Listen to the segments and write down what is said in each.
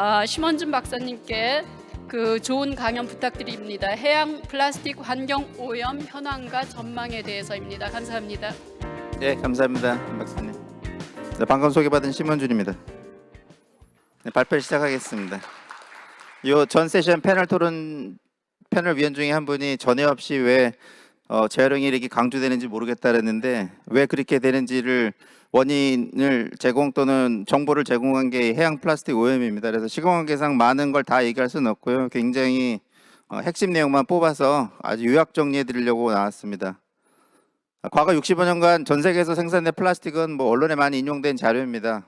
아, 심원준 박사님께 그 좋은 강연 부탁드립니다. 해양 플라스틱 환경 오염 현황과 전망에 대해서입니다. 감사합니다. 네, 감사합니다, 김 박사님. 네, 방금 소개받은 심원준입니다. 네, 발표 시작하겠습니다. 요전 세션 패널 토론 패널 위원 중에 한 분이 전에 없이 왜 어, 재활용이 이렇게 강조되는지 모르겠다 그랬는데 왜 그렇게 되는지를 원인을 제공 또는 정보를 제공한 게 해양 플라스틱 오염입니다. 그래서 시공관계상 많은 걸 다 얘기할 수는 없고요. 굉장히 어, 핵심 내용만 뽑아서 아주 요약 정리해 드리려고 나왔습니다. 과거 65년간 전 세계에서 생산된 플라스틱은 뭐 언론에 많이 인용된 자료입니다.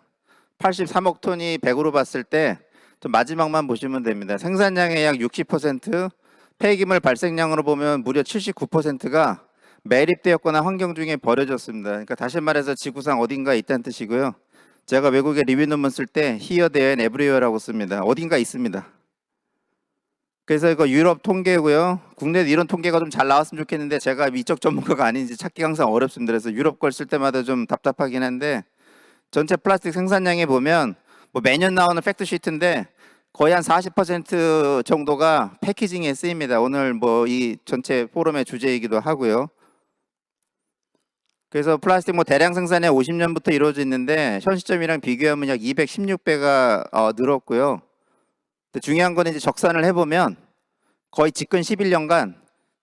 83억 톤이 100으로 봤을 때좀 마지막만 보시면 됩니다. 생산량의 약 60%, 폐기물 발생량으로 보면 무려 79%가 매립되었거나 환경 중에 버려졌습니다. 그러니까 다시 말해서 지구상 어딘가 있다는 뜻이고요. 제가 외국에 리뷰 논문 쓸 때 here, there, and everywhere라고 씁니다. 어딘가 있습니다. 그래서 이거 유럽 통계고요. 국내 이런 통계가 좀 잘 나왔으면 좋겠는데 제가 이쪽 전문가가 아닌지 찾기 항상 어렵습니다. 그래서 유럽 걸 쓸 때마다 좀 답답하긴 한데 전체 플라스틱 생산량에 보면 뭐 매년 나오는 팩트 시트인데 거의 한 40% 정도가 패키징에 쓰입니다. 오늘 뭐 이 전체 포럼의 주제이기도 하고요. 그래서 플라스틱 뭐 대량 생산이 50년부터 이루어져 있는데 현 시점이랑 비교하면 약 216배가 어, 늘었고요. 근데 중요한 건 이제 적산을 해보면 거의 집근 11년간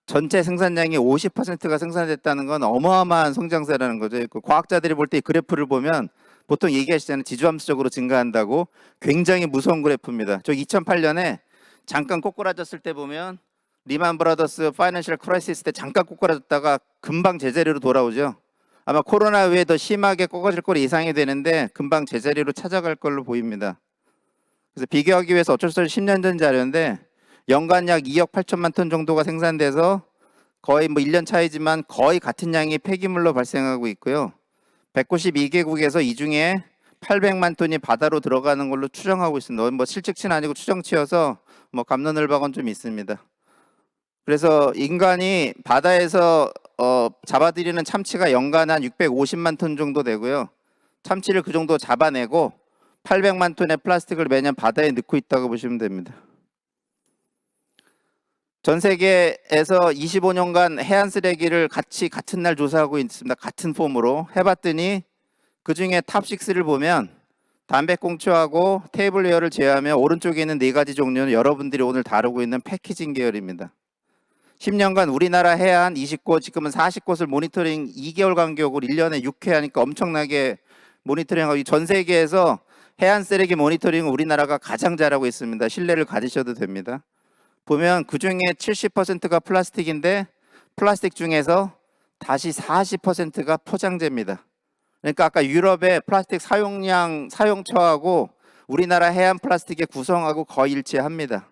전체 생산량이 50%가 생산됐다는 건 어마어마한 성장세라는 거죠. 그 과학자들이 볼 때 이 그래프를 보면 보통 얘기하시잖아요. 지주함수적으로 증가한다고 굉장히 무서운 그래프입니다. 저 2008년에 잠깐 꼬꾸라졌을 때 보면 리만 브라더스 파이낸셜 크라이시스 때 잠깐 꼬꾸라졌다가 금방 제자리로 돌아오죠. 아마 코로나 외에 더 심하게 꺾어질 걸 예상이 되는데 금방 제자리로 찾아갈 걸로 보입니다. 그래서 비교하기 위해서 어쩔 수 없이 10년 전 자료인데 연간 약 2억 8천만 톤 정도가 생산돼서 거의 뭐 1년 차이지만 거의 같은 양의 폐기물로 발생하고 있고요. 192개국에서 이 중에 800만 톤이 바다로 들어가는 걸로 추정하고 있습니다. 뭐 실측치는 아니고 추정치여서 뭐 감론을박은 좀 있습니다. 그래서 인간이 바다에서 어, 잡아들이는 참치가 연간 한 650만 톤 정도 되고요. 참치를 그 정도 잡아내고 800만 톤의 플라스틱을 매년 바다에 넣고 있다고 보시면 됩니다. 전 세계에서 25년간 해안 쓰레기를 같이 같은 날 조사하고 있습니다. 같은 폼으로 해봤더니 그 중에 탑 6를 보면 담배꽁초하고 테이블 웨어를 제외하면 오른쪽에 있는 네 가지 종류는 여러분들이 오늘 다루고 있는 패키징 계열입니다. 10년간 우리나라 해안 20곳, 지금은 40곳을 모니터링 2개월 간격으로 1년에 6회 하니까 엄청나게 모니터링하고 전 세계에서 해안 쓰레기 모니터링은 우리나라가 가장 잘하고 있습니다. 신뢰를 가지셔도 됩니다. 보면 그 중에 70%가 플라스틱인데 플라스틱 중에서 다시 40%가 포장재입니다. 그러니까 아까 유럽의 플라스틱 사용량 사용처하고 우리나라 해안 플라스틱의 구성하고 거의 일치합니다.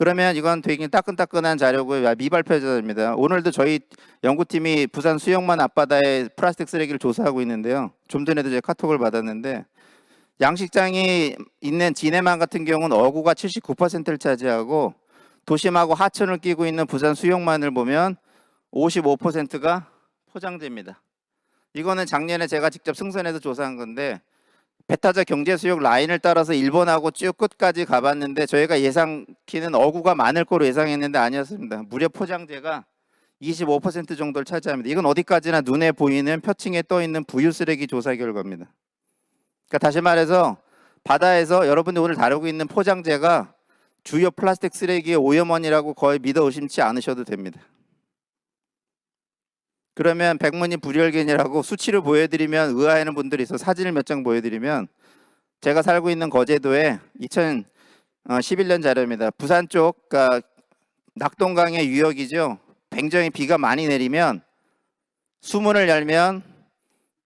그러면 이건 되게 따끈따끈한 자료고요. 미발표 자료입니다. 오늘도 저희 연구팀이 부산 수영만 앞바다에 플라스틱 쓰레기를 조사하고 있는데요. 좀 전에도 제가 카톡을 받았는데 양식장이 있는 진해만 같은 경우는 어구가 79%를 차지하고 도심하고 하천을 끼고 있는 부산 수영만을 보면 55%가 포장재입니다. 이거는 작년에 제가 직접 승선해서 조사한 건데 배타적 경제 수역 라인을 따라서 일본하고 쭉 끝까지 가봤는데 저희가 예상키는 어구가 많을 거로 예상했는데 아니었습니다. 무려 포장재가 25% 정도를 차지합니다. 이건 어디까지나 눈에 보이는 표층에 떠 있는 부유 쓰레기 조사 결과입니다. 그러니까 다시 말해서 바다에서 여러분들 오늘 다루고 있는 포장재가 주요 플라스틱 쓰레기의 오염원이라고 거의 믿어 의심치 않으셔도 됩니다. 그러면 백문이 불여일견이라고 수치를 보여드리면 의아해하는 분들이 있어 사진을 몇 장 보여드리면 제가 살고 있는 거제도에 2011년 자료입니다. 부산 쪽 그러니까 낙동강의 유역이죠. 굉장히 비가 많이 내리면 수문을 열면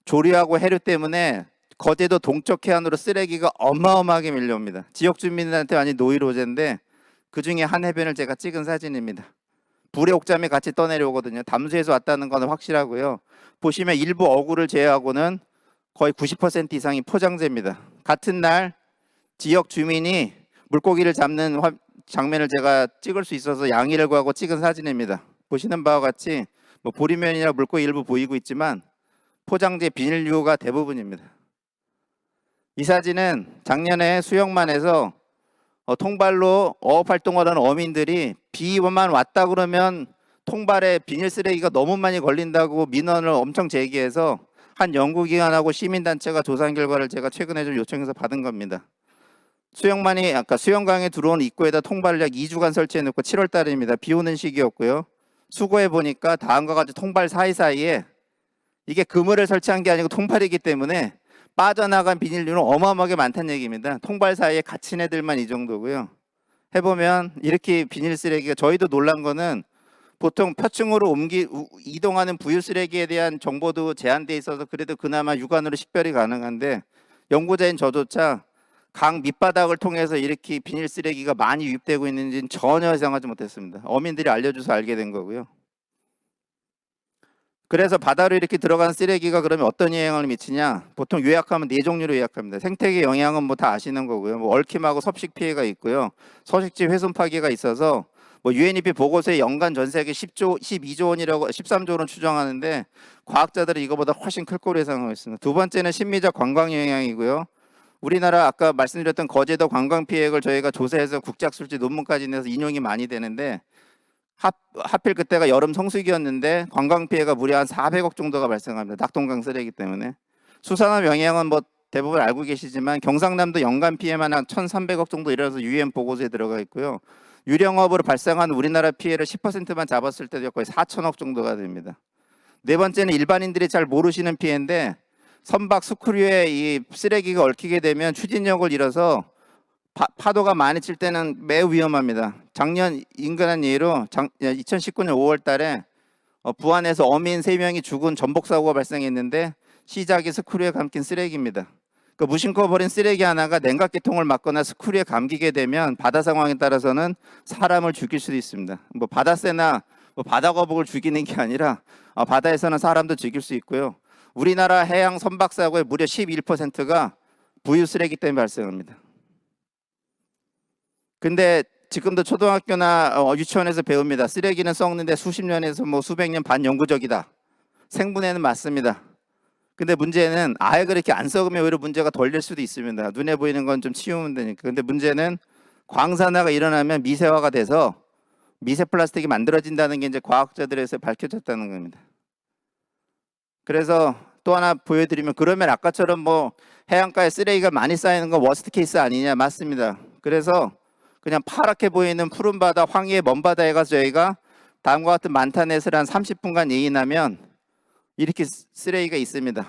조류하고 해류 때문에 거제도 동쪽 해안으로 쓰레기가 어마어마하게 밀려옵니다. 지역 주민들한테 많이 노이로제인데 그 중에 한 해변을 제가 찍은 사진입니다. 불의 옥잠이 같이 떠내려오거든요. 담수에서 왔다는 건 확실하고요. 보시면 일부 어구를 제외하고는 거의 90% 이상이 포장재입니다. 같은 날 지역 주민이 물고기를 잡는 화- 장면을 제가 찍을 수 있어서 양해를 구하고 찍은 사진입니다. 보시는 바와 같이 뭐 보리면이나 물고기 일부 보이고 있지만 포장재 비닐류가 대부분입니다. 이 사진은 작년에 수영만에서 어, 통발로 어업 활동하던 어민들이 비만 왔다 그러면 통발에 비닐 쓰레기가 너무 많이 걸린다고 민원을 엄청 제기해서 한 연구기관하고 시민단체가 조사한 결과를 제가 최근에 좀 요청해서 받은 겁니다. 수영만이 아까 수영강에 들어온 입구에다 통발을 약 2주간 설치해 놓고 7월 달입니다. 비 오는 시기였고요. 수거해 보니까 다음과 같이 통발 사이사이에 이게 그물을 설치한 게 아니고 통발이기 때문에 빠져나간 비닐류는 어마어마하게 많다는 얘기입니다. 통발 사이에 갇힌 애들만 이 정도고요. 해보면 이렇게 비닐 쓰레기가 저희도 놀란 거는 보통 표층으로 옮기 우- 이동하는 부유 쓰레기에 대한 정보도 제한돼 있어서 그래도 그나마 육안으로 식별이 가능한데 연구자인 저조차 강 밑바닥을 통해서 이렇게 비닐 쓰레기가 많이 유입되고 있는지는 전혀 예상하지 못했습니다. 어민들이 알려줘서 알게 된 거고요. 그래서 바다로 이렇게 들어간 쓰레기가 그러면 어떤 영향을 미치냐? 보통 요약하면 네 종류로 요약합니다. 생태계 영향은 뭐 다 아시는 거고요. 뭐 얽힘하고 섭식 피해가 있고요. 서식지 훼손 파괴가 있어서 뭐 UNEP 보고서에 연간 전 세계 10조, 12조 원이라고 13조 원 추정하는데 과학자들은 이거보다 훨씬 클 거로 예상하고 있습니다. 두 번째는 심리적 관광 영향이고요. 우리나라 아까 말씀드렸던 거제도 관광 피해액을 저희가 조사해서 국제학술지 논문까지 내서 인용이 많이 되는데 하, 하필 그때가 여름 성수기였는데 관광 피해가 무려 한 400억 정도가 발생합니다. 낙동강 쓰레기 때문에. 수산업 영향은 뭐 대부분 알고 계시지만 경상남도 연간 피해만 한 1,300억 정도 일어나서 유엔 보고서에 들어가 있고요. 유령업으로 발생한 우리나라 피해를 10%만 잡았을 때도 거의 4천억 정도가 됩니다. 네 번째는 일반인들이 잘 모르시는 피해인데 선박 스크류에 이 쓰레기가 얽히게 되면 추진력을 잃어서 파, 도가 많이 칠 때는 매우 위험합니다. 작년 인근한 예로 장, 2019년 5월 달에 어, 부안에서 어민 3명이 죽은 전복 사고가 발생했는데 시작이 스크류에 감긴 쓰레기입니다. 그 무심코 버린 쓰레기 하나가 냉각계통을 맞거나 스크류에 감기게 되면 바다 상황에 따라서는 사람을 죽일 수도 있습니다. 뭐 바다새나 뭐 바다 거북을 죽이는 게 아니라 어, 바다에서는 사람도 죽일 수 있고요. 우리나라 해양 선박 사고의 무려 11%가 부유 쓰레기 때문에 발생합니다. 근데 지금도 초등학교나 어, 유치원에서 배웁니다. 쓰레기는 썩는데 수십 년에서 뭐 수백 년 반영구적이다. 생분해는 맞습니다. 근데 문제는 아예 그렇게 안 썩으면 오히려 문제가 덜 될 수도 있습니다. 눈에 보이는 건 좀 치우면 되니까. 근데 문제는 광산화가 일어나면 미세화가 돼서 미세 플라스틱이 만들어진다는 게 이제 과학자들에서 밝혀졌다는 겁니다. 그래서 또 하나 보여드리면 그러면 아까처럼 뭐 해안가에 쓰레기가 많이 쌓이는 건 워스트 케이스 아니냐 맞습니다. 그래서 그냥 파랗게 보이는 푸른 바다, 황해의 먼 바다에 가서 저희가 다음과 같은 만타넷을 한 30분간 예인하면 이렇게 쓰- 쓰레기가 있습니다.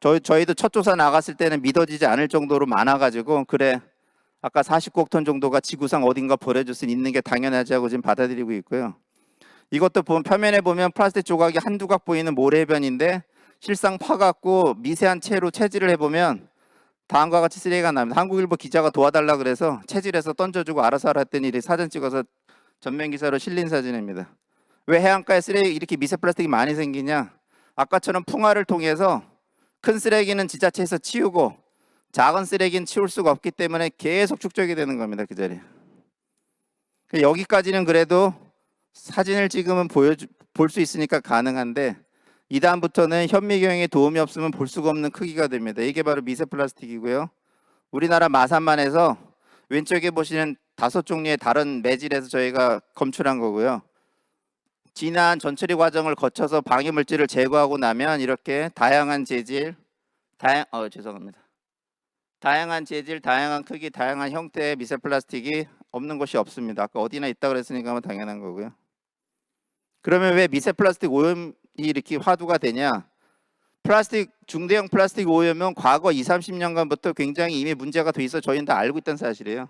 저희 저희도 첫 조사 나갔을 때는 믿어지지 않을 정도로 많아가지고 그래 아까 49억 톤 정도가 지구상 어딘가 버려질 수 있는 게 당연하지 하고 지금 받아들이고 있고요. 이것도 보면 표면에 보면 플라스틱 조각이 한두 각 보이는 모래변인데 실상 파갖고 미세한 채로 채질을 해보면 다음과 같이 쓰레기가 납니다. 한국일보 기자가 도와달라 그래서 채질해서 던져주고 알아서 하라 했더니 사진 찍어서 전면 기사로 실린 사진입니다. 왜 해안가에 쓰레기 이렇게 미세 플라스틱이 많이 생기냐? 아까처럼 풍화를 통해서 큰 쓰레기는 지자체에서 치우고 작은 쓰레기는 치울 수가 없기 때문에 계속 축적이 되는 겁니다. 그 자리에. 그 여기까지는 그래도 사진을 찍으면 보여주 볼수 있으니까 가능한데 이 다음부터는 현미경에 도움이 없으면 볼 수가 없는 크기가 됩니다. 이게 바로 미세 플라스틱이고요. 우리나라 마산만에서 왼쪽에 보시는 다섯 종류의 다른 매질에서 저희가 검출한 거고요. 진한 전처리 과정을 거쳐서 방해 물질을 제거하고 나면 이렇게 다양한 재질, 다양 어 죄송합니다. 다양한 재질, 다양한 크기, 다양한 형태의 미세 플라스틱이 없는 곳이 없습니다. 아까 어디나 있다 그랬으니까 뭐 당연한 거고요. 그러면 왜 미세 플라스틱 오염이 이렇게 화두가 되냐? 플라스틱 중대형 플라스틱 오염은 과거 2, 30년간부터 굉장히 이미 문제가 돼 있어 저희는 다 알고 있다는 사실이에요.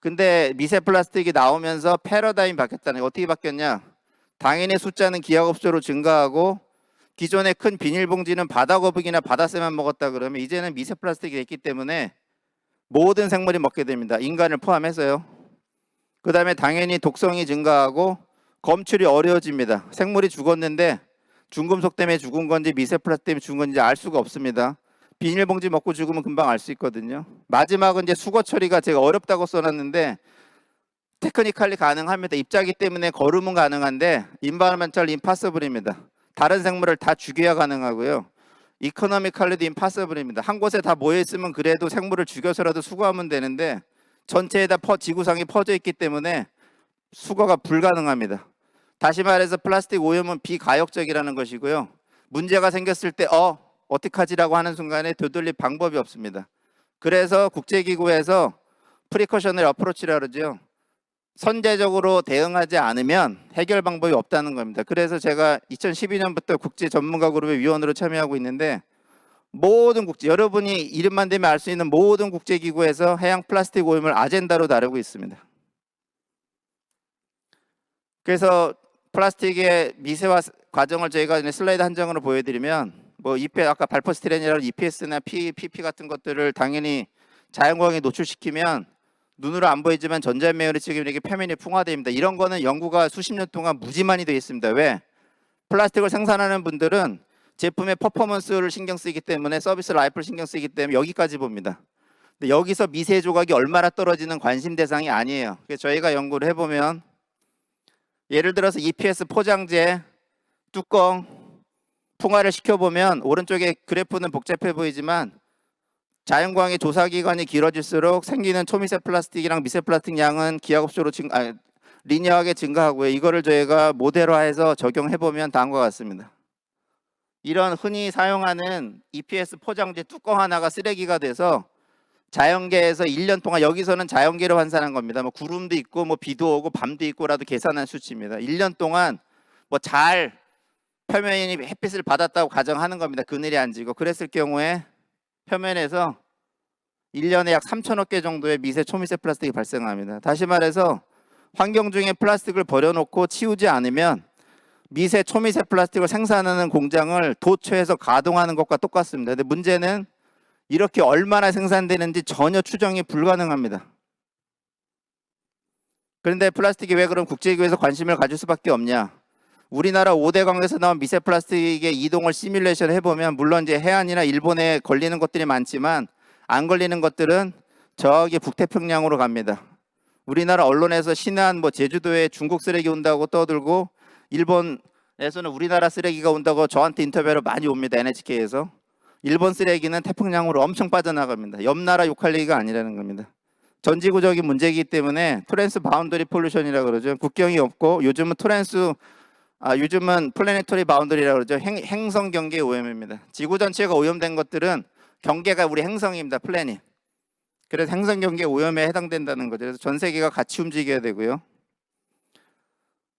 근데 미세 플라스틱이 나오면서 패러다임이 바뀌었다는 게 어떻게 바뀌었냐? 당연히 숫자는 기하급수로 증가하고 기존의 큰 비닐봉지는 바다거북이나 바다새만 먹었다 그러면 이제는 미세 플라스틱이 됐기 때문에 모든 생물이 먹게 됩니다. 인간을 포함해서요. 그 다음에 당연히 독성이 증가하고 검출이 어려워집니다. 생물이 죽었는데 중금속 때문에 죽은 건지 미세 플라스틱 때문에 죽은 건지 알 수가 없습니다. 비닐봉지 먹고 죽으면 금방 알 수 있거든요. 마지막은 이제 수거 처리가 제가 어렵다고 써놨는데 테크니컬리 가능합니다. 입자기 때문에 거름은 가능한데 인바르멘탈 임파서블입니다. 다른 생물을 다 죽여야 가능하고요. 이코노미컬리도 임파서블입니다. 한 곳에 다 모여 있으면 그래도 생물을 죽여서라도 수거하면 되는데 전체에다 퍼, 지구상에 퍼져 있기 때문에 수거가 불가능합니다. 다시 말해서 플라스틱 오염은 비가역적이라는 것이고요. 문제가 생겼을 때 어, 어떡하지라고 하는 순간에 되돌릴 방법이 없습니다. 그래서 국제기구에서 프리커셔널 어프로치라 그러죠. 선제적으로 대응하지 않으면 해결 방법이 없다는 겁니다. 그래서 제가 2012년부터 국제 전문가 그룹의 위원으로 참여하고 있는데 모든 국제 여러분이 이름만 대면 알 수 있는 모든 국제 기구에서 해양 플라스틱 오염을 아젠다로 다루고 있습니다. 그래서 플라스틱의 미세화 과정을 저희가 슬라이드 한 장으로 보여드리면 뭐 EP 아까 발포스티렌이라는 EPS나 P, PP 같은 것들을 당연히 자연광에 노출시키면 눈으로 안 보이지만 전자매연을 찍으면 이게 표면이 풍화됩니다. 이런 거는 연구가 수십 년 동안 무지만이 되어 있습니다. 왜? 플라스틱을 생산하는 분들은 제품의 퍼포먼스를 신경 쓰기 때문에 서비스 라이프를 신경 쓰기 때문에 여기까지 봅니다. 근데 여기서 미세 조각이 얼마나 떨어지는 관심 대상이 아니에요. 저희가 연구를 해보면 예를 들어서 EPS 포장재 뚜껑 풍화를 시켜보면 오른쪽에 그래프는 복잡해 보이지만 자연광의 조사 기간이 길어질수록 생기는 초미세 플라스틱이랑 미세 플라스틱 양은 기하급수로 증, 아, 리니어하게 증가하고요. 이거를 저희가 모델화해서 적용해 보면 다음과 같습니다. 이런 흔히 사용하는 EPS 포장재 뚜껑 하나가 쓰레기가 돼서 자연계에서 1년 동안 여기서는 자연계로 환산한 겁니다. 뭐 구름도 있고 뭐 비도 오고 밤도 있고라도 계산한 수치입니다. 1년 동안 뭐 잘 표면이 햇빛을 받았다고 가정하는 겁니다. 그늘이 안 지고 그랬을 경우에 표면에서 1년에 약 3천억 개 정도의 미세 초미세 플라스틱이 발생합니다. 다시 말해서 환경 중에 플라스틱을 버려놓고 치우지 않으면 미세 초미세 플라스틱을 생산하는 공장을 도처에서 가동하는 것과 똑같습니다. 근데 문제는 이렇게 얼마나 생산되는지 전혀 추정이 불가능합니다. 그런데 플라스틱이 왜 그럼 국제기구에서 관심을 가질 수밖에 없냐? 우리나라 5대 강에서 나온 미세 플라스틱의 이동을 시뮬레이션 해보면 물론 이제 해안이나 일본에 걸리는 것들이 많지만 안 걸리는 것들은 저기 북태평양으로 갑니다. 우리나라 언론에서 신안 뭐 제주도에 중국 쓰레기 온다고 떠들고 일본에서는 우리나라 쓰레기가 온다고 저한테 인터뷰로 많이 옵니다. NHK에서. 일본 쓰레기는 태평양으로 엄청 빠져나갑니다. 옆 나라 욕할 얘기가 아니라는 겁니다. 전지구적인 문제이기 때문에 트랜스 바운더리 폴루션이라고 그러죠. 국경이 없고 요즘은 트랜스 아, 요즘은 플래네토리 바운더리라고 그러죠. 행, 행성 경계 오염입니다. 지구 전체가 오염된 것들은 경계가 우리 행성입니다. 플래닛. 그래서 행성 경계 오염에 해당된다는 거죠. 그래서 전 세계가 같이 움직여야 되고요.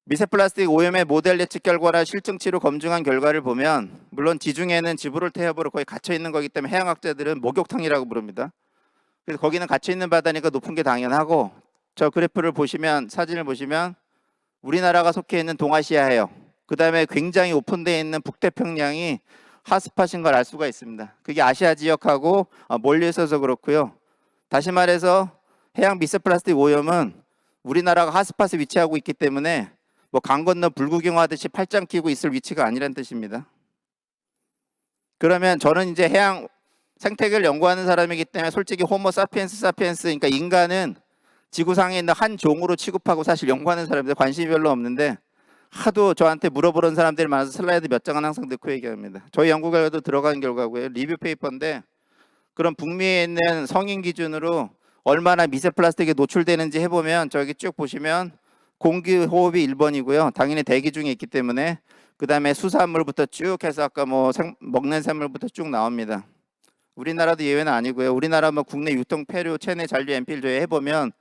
미세 플라스틱 오염의 모델 예측 결과나 실증치로 검증한 결과를 보면 물론 지중해는 지브롤테협으로 거의 갇혀 있는 거기 때문에 해양학자들은 목욕탕이라고 부릅니다. 그래서 거기는 갇혀 있는 바다니까 높은 게 당연하고 저 그래프를 보시면 사진을 보시면 우리나라가 속해 있는 동아시아예요. 그 다음에 굉장히 오픈되어 있는 북태평양이 핫스팟인 걸 알 수가 있습니다. 그게 아시아 지역하고 어, 몰려 있어서 그렇고요. 다시 말해서 해양 미세 플라스틱 오염은 우리나라가 핫스팟에 위치하고 있기 때문에 뭐 강 건너 불구경하듯이 팔짱 끼고 있을 위치가 아니란 뜻입니다. 그러면 저는 이제 해양 생태계를 연구하는 사람이기 때문에 솔직히 호모 사피엔스 사피엔스 그러니까 인간은 지구상에 있는 한 종으로 취급하고 사실 연구하는 사람들 관심이 별로 없는데 하도 저한테 물어보는 사람들이 많아서 슬라이드 몇 장은 항상 넣고 얘기합니다. 저희 연구 결과도 들어간 결과고요. 리뷰 페이퍼인데 그런 북미에 있는 성인 기준으로 얼마나 미세 플라스틱에 노출되는지 해보면 저기 쭉 보시면 공기 호흡이 1번이고요. 당연히 대기 중에 있기 때문에 그 다음에 수산물부터 쭉 해서 아까 뭐 생, 먹는 생물부터 쭉 나옵니다. 우리나라도 예외는 아니고요. 우리나라 뭐 국내 유통 폐류, 체내 잔류, 연필 조회 해보면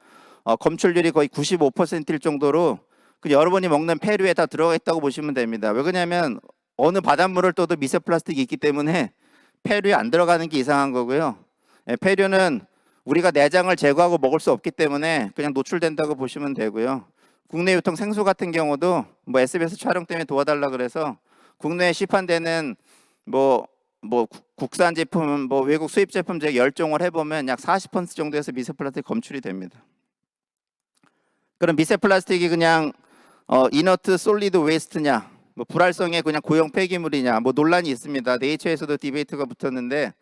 어, 검출률이 거의 95%일 정도로 그 여러분이 먹는 폐류에 다 들어가 있다고 보시면 됩니다. 왜 그러냐면 어느 바닷물을 떠도 미세 플라스틱이 있기 때문에 폐류에 안 들어가는 게 이상한 거고요. 예, 폐류는 우리가 내장을 제거하고 먹을 수 없기 때문에 그냥 노출된다고 보시면 되고요. 국내 유통 생수 같은 경우도 뭐 SBS 촬영 때문에 도와달라 그래서 국내에 시판되는 뭐뭐 국산 제품, 뭐 외국 수입 제품 제 열종을 해보면 약 40% 정도에서 미세 플라스틱 검출이 됩니다. 그럼 미세 플라스틱이 그냥 어, 이너트 솔리드 웨이스트냐, 뭐 불활성의 그냥 고형 폐기물이냐, 뭐 논란이 있습니다. 네이처에서도 디베이트가 붙었는데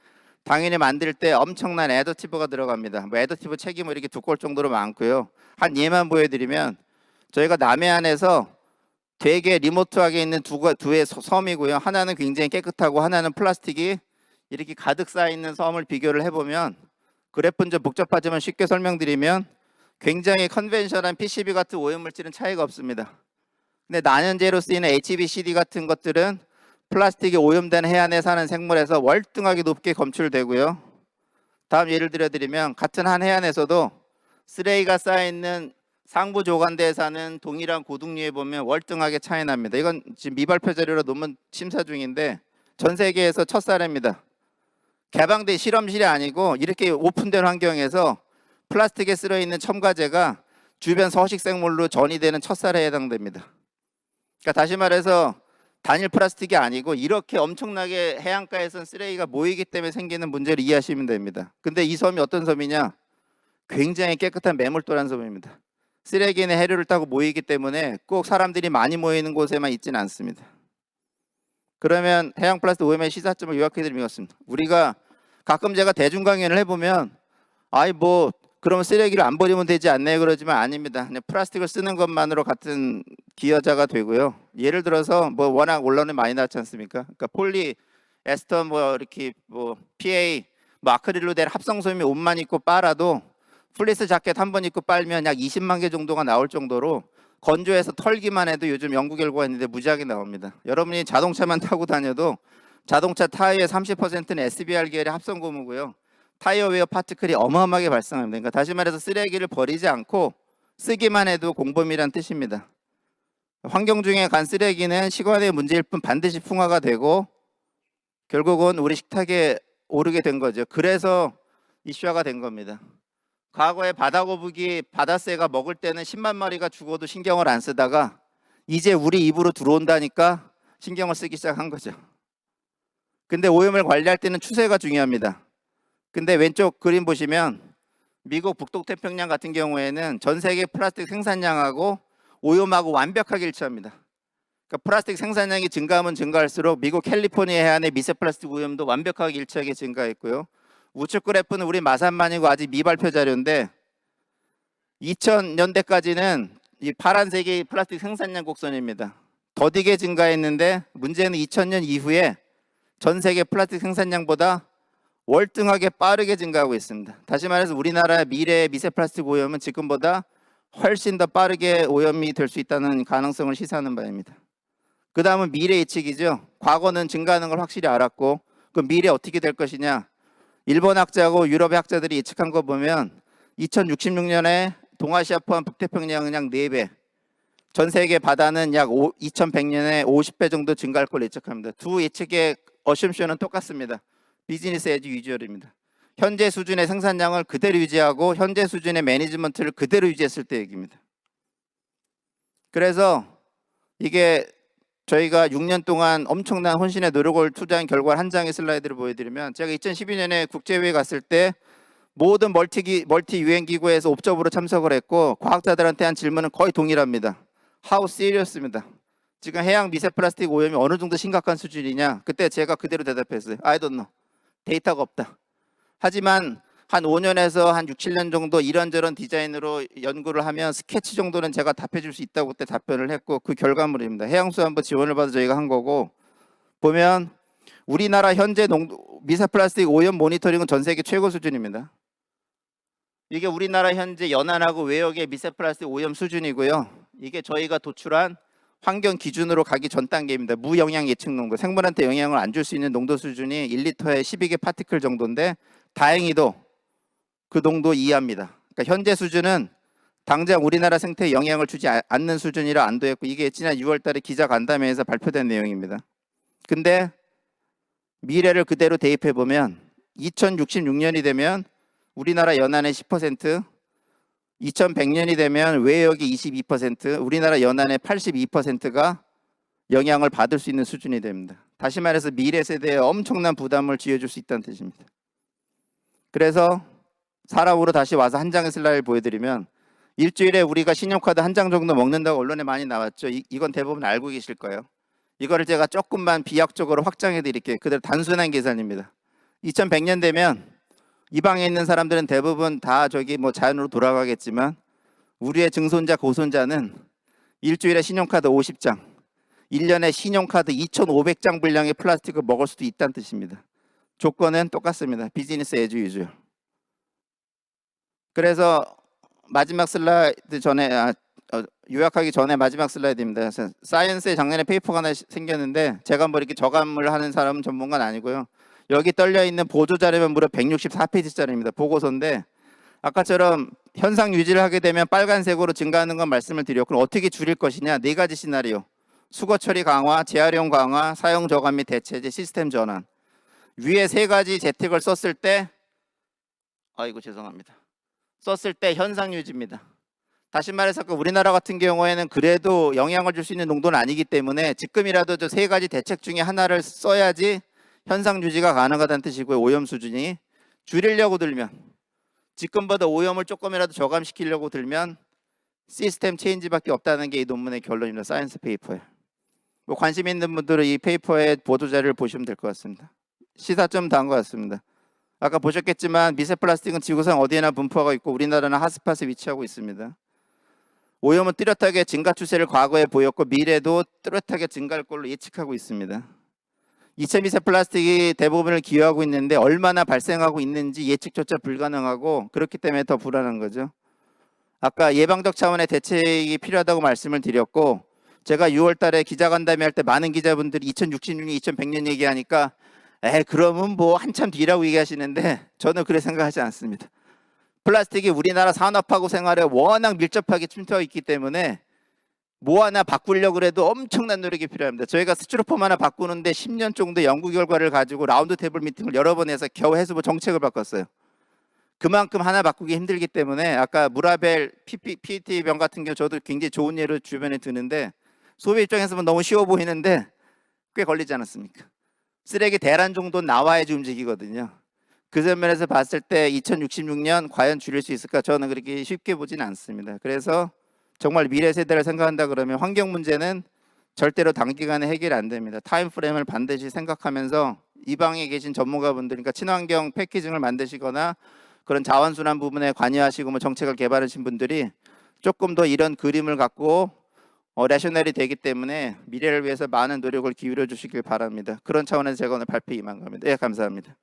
당연히 만들 때 엄청난 애더티브가 들어갑니다. 뭐 애더티브 책임을 이렇게 두꺼울 정도로 많고요. 한 예만 보여드리면 저희가 남해안에서 되게 리모트하게 있는 두, 가- 두의 서- 섬이고요. 하나는 굉장히 깨끗하고 하나는 플라스틱이 이렇게 가득 쌓여 있는 섬을 비교를 해보면 그래프는 좀 복잡하지만 쉽게 설명드리면 굉장히 컨벤셔널한 PCB 같은 오염물질은 차이가 없습니다. 근데 난연제로 쓰이는 HBCD 같은 것들은 플라스틱이 오염된 해안에 사는 생물에서 월등하게 높게 검출되고요. 다음 예를 들어드리면 같은 한 해안에서도 쓰레기가 쌓여있는 상부 조간대에 사는 동일한 고등류에 보면 월등하게 차이 납니다. 이건 지금 미발표 자료로 논문 심사 중인데 전 세계에서 첫 사례입니다. 개방된 실험실이 아니고 이렇게 오픈된 환경에서 플라스틱에 쓸어 있는 첨가제가 주변 서식 생물로 전이되는 첫 사례에 해당됩니다. 그러니까 다시 말해서 단일 플라스틱이 아니고 이렇게 엄청나게 해안가에선 쓰레기가 모이기 때문에 생기는 문제를 이해하시면 됩니다. 근데 이 섬이 어떤 섬이냐? 굉장히 깨끗한 매몰도란 섬입니다. 쓰레기는 해류를 타고 모이기 때문에 꼭 사람들이 많이 모이는 곳에만 있지는 않습니다. 그러면 해양 플라스틱 오염의 시사점을 요약해 드리면 이렇습니다. 우리가 가끔 제가 대중 강연을 해보면 아이 뭐 그러면 쓰레기를 안 버리면 되지 않나요? 그러지만 아닙니다. 그냥 플라스틱을 쓰는 것만으로 같은 기여자가 되고요. 예를 들어서 뭐 워낙 언론에 많이 나왔지 않습니까? 그러니까 폴리 에스터 뭐 이렇게 뭐 PA 뭐 아크릴로 된 합성솜이 옷만 입고 빨아도 플리스 자켓 한 번 입고 빨면 약 20만 개 정도가 나올 정도로 건조해서 털기만 해도 요즘 연구 결과가 있는데 무지하게 나옵니다. 여러분이 자동차만 타고 다녀도 자동차 타이어의 30%는 SBR 계열의 합성 고무고요. 타이어 웨어 파티클이 어마어마하게 발생합니다. 그러니까 다시 말해서 쓰레기를 버리지 않고 쓰기만 해도 공범이란 뜻입니다. 환경 중에 간 쓰레기는 시간의 문제일 뿐 반드시 풍화가 되고 결국은 우리 식탁에 오르게 된 거죠. 그래서 이슈화가 된 겁니다. 과거에 바다거북이 바다새가 먹을 때는 10만 마리가 죽어도 신경을 안 쓰다가 이제 우리 입으로 들어온다니까 신경을 쓰기 시작한 거죠. 근데 오염을 관리할 때는 추세가 중요합니다. 근데 왼쪽 그림 보시면 미국 북동태평양 같은 경우에는 전 세계 플라스틱 생산량하고 오염하고 완벽하게 일치합니다. 그러니까 플라스틱 생산량이 증가하면 증가할수록 미국 캘리포니아 해안의 미세 플라스틱 오염도 완벽하게 일치하게 증가했고요. 우측 그래프는 우리 마산만이고 아직 미발표 자료인데 2000년대까지는 이 파란색이 플라스틱 생산량 곡선입니다. 더디게 증가했는데 문제는 2000년 이후에 전 세계 플라스틱 생산량보다 월등하게 빠르게 증가하고 있습니다. 다시 말해서 우리나라의 미래의 미세 플라스틱 오염은 지금보다 훨씬 더 빠르게 오염이 될 수 있다는 가능성을 시사하는 바입니다. 그 다음은 미래 예측이죠. 과거는 증가하는 걸 확실히 알았고 그 미래 어떻게 될 것이냐. 일본 학자하고 유럽의 학자들이 예측한 거 보면 2066년에 동아시아 포함 북태평양은 약 4배, 전 세계 바다는 약 2100년에 50배 정도 증가할 걸 예측합니다. 두 예측의 어셈션은 똑같습니다. 비즈니스 에지 유지얼입니다. 현재 수준의 생산량을 그대로 유지하고 현재 수준의 매니지먼트를 그대로 유지했을 때 얘기입니다. 그래서 이게 저희가 6년 동안 엄청난 혼신의 노력을 투자한 결과 한 장의 슬라이드를 보여드리면 제가 2012년에 국제회의 갔을 때 모든 멀티 멀티 유엔 기구에서 옵저브로 참석을 했고 과학자들한테 한 질문은 거의 동일합니다. How serious입니다. 지금 해양 미세 플라스틱 오염이 어느 정도 심각한 수준이냐? 그때 제가 그대로 대답했어요. I don't know. 데이터가 없다. 하지만 한 5년에서 한 6, 7년 정도 이런저런 디자인으로 연구를 하면 스케치 정도는 제가 답해 줄 수 있다고 그때 답변을 했고 그 결과물입니다. 해양수산부 지원을 받아 저희가 한 거고 보면 우리나라 현재 농도, 미세 플라스틱 오염 모니터링은 전 세계 최고 수준입니다. 이게 우리나라 현재 연안하고 외역의 미세 플라스틱 오염 수준이고요. 이게 저희가 도출한 환경 기준으로 가기 전 단계입니다. 무영향 예측 농도. 생물한테 영향을 안 줄 수 있는 농도 수준이 1리터에 12개 파티클 정도인데 다행히도 그 농도 이하입니다. 그러니까 현재 수준은 당장 우리나라 생태에 영향을 주지 아- 않는 수준이라 안도했고 이게 지난 6월 달에 기자 간담회에서 발표된 내용입니다. 근데 미래를 그대로 대입해 보면 2066년이 되면 우리나라 연안의 10%, 2100년이 되면 외역이 22%, 우리나라 연안의 82%가 영향을 받을 수 있는 수준이 됩니다. 다시 말해서 미래 세대에 엄청난 부담을 지어줄 수 있다는 뜻입니다. 그래서 사람으로 다시 와서 한 장의 슬라이드를 보여드리면 일주일에 우리가 신용카드 한 장 정도 먹는다고 언론에 많이 나왔죠. 이, 이건 대부분 알고 계실 거예요. 이거를 제가 조금만 비약적으로 확장해 드릴게요. 그대로 단순한 계산입니다. 2100년 되면 이 방에 있는 사람들은 대부분 다 저기 뭐 자연으로 돌아가겠지만 우리의 증손자 고손자는 일주일에 신용카드 50장, 1년에 신용카드 2,500장 분량의 플라스틱을 먹을 수도 있다는 뜻입니다. 조건은 똑같습니다. 비즈니스 에즈 유즈. 그래서 마지막 슬라이드 전에 아, 어, 요약하기 전에 마지막 슬라이드입니다. 사이언스에 작년에 페이퍼가 하나 시- 생겼는데 제가 뭐 이렇게 저감을 하는 사람 전문가는 아니고요. 여기 떨려 있는 보조 자료면 무려 164페이지짜리입니다. 보고서인데 아까처럼 현상 유지를 하게 되면 빨간색으로 증가하는 건 말씀을 드렸고 어떻게 줄일 것이냐 네 가지 시나리오. 수거 처리 강화, 재활용 강화, 사용 저감 및 대체제, 시스템 전환. 위에 세 가지 재택을 썼을 때 아이고 죄송합니다. 썼을 때 현상 유지입니다. 다시 말해서 그 우리나라 같은 경우에는 그래도 영향을 줄 수 있는 농도는 아니기 때문에 지금이라도 저 세 가지 대책 중에 하나를 써야지 현상 유지가 가능하다는 뜻이고요. 오염 수준이 줄이려고 들면 지금보다 오염을 조금이라도 저감시키려고 들면 시스템 체인지밖에 없다는 게 이 논문의 결론입니다. 사이언스 페이퍼에. 뭐 관심 있는 분들은 이 페이퍼의 보도 자료를 보시면 될 것 같습니다. 시사점 다한 것 같습니다. 아까 보셨겠지만 미세 플라스틱은 지구상 어디에나 분포하고 있고 우리나라는 핫스팟에 위치하고 있습니다. 오염은 뚜렷하게 증가 추세를 과거에 보였고 미래도 뚜렷하게 증가할 걸로 예측하고 있습니다. 2차 미세 플라스틱이 대부분을 기여하고 있는데 얼마나 발생하고 있는지 예측조차 불가능하고 그렇기 때문에 더 불안한 거죠. 아까 예방적 차원의 대책이 필요하다고 말씀을 드렸고 제가 6월 달에 기자간담회 할 때 많은 기자분들이 2066년, 2100년 얘기하니까 에 그러면 뭐 한참 뒤라고 얘기하시는데 저는 그래 생각하지 않습니다. 플라스틱이 우리나라 산업하고 생활에 워낙 밀접하게 침투하고 있기 때문에 뭐 하나 바꾸려고 그래도 엄청난 노력이 필요합니다. 저희가 스티로폼 하나 바꾸는데 10년 정도 연구 결과를 가지고 라운드 테이블 미팅을 여러 번 해서 겨우 해수부 정책을 바꿨어요. 그만큼 하나 바꾸기 힘들기 때문에 아까 무라벨 PET 병 같은 경우 저도 굉장히 좋은 예로 주변에 드는데 소비 입장에서 보면 너무 쉬워 보이는데 꽤 걸리지 않았습니까? 쓰레기 대란 정도 나와야지 움직이거든요. 그 면에서 봤을 때 2066년 과연 줄일 수 있을까? 저는 그렇게 쉽게 보진 않습니다. 그래서 정말 미래 세대를 생각한다 그러면 환경 문제는 절대로 단기간에 해결 안 됩니다. 타임 프레임을 반드시 생각하면서 이 방에 계신 전문가분들, 그러니까 친환경 패키징을 만드시거나 그런 자원순환 부분에 관여하시고 뭐 정책을 개발하신 분들이 조금 더 이런 그림을 갖고 어, 레셔널이 되기 때문에 미래를 위해서 많은 노력을 기울여 주시길 바랍니다. 그런 차원에서 제가 오늘 발표 임한 겁니다. 예, 감사합니다.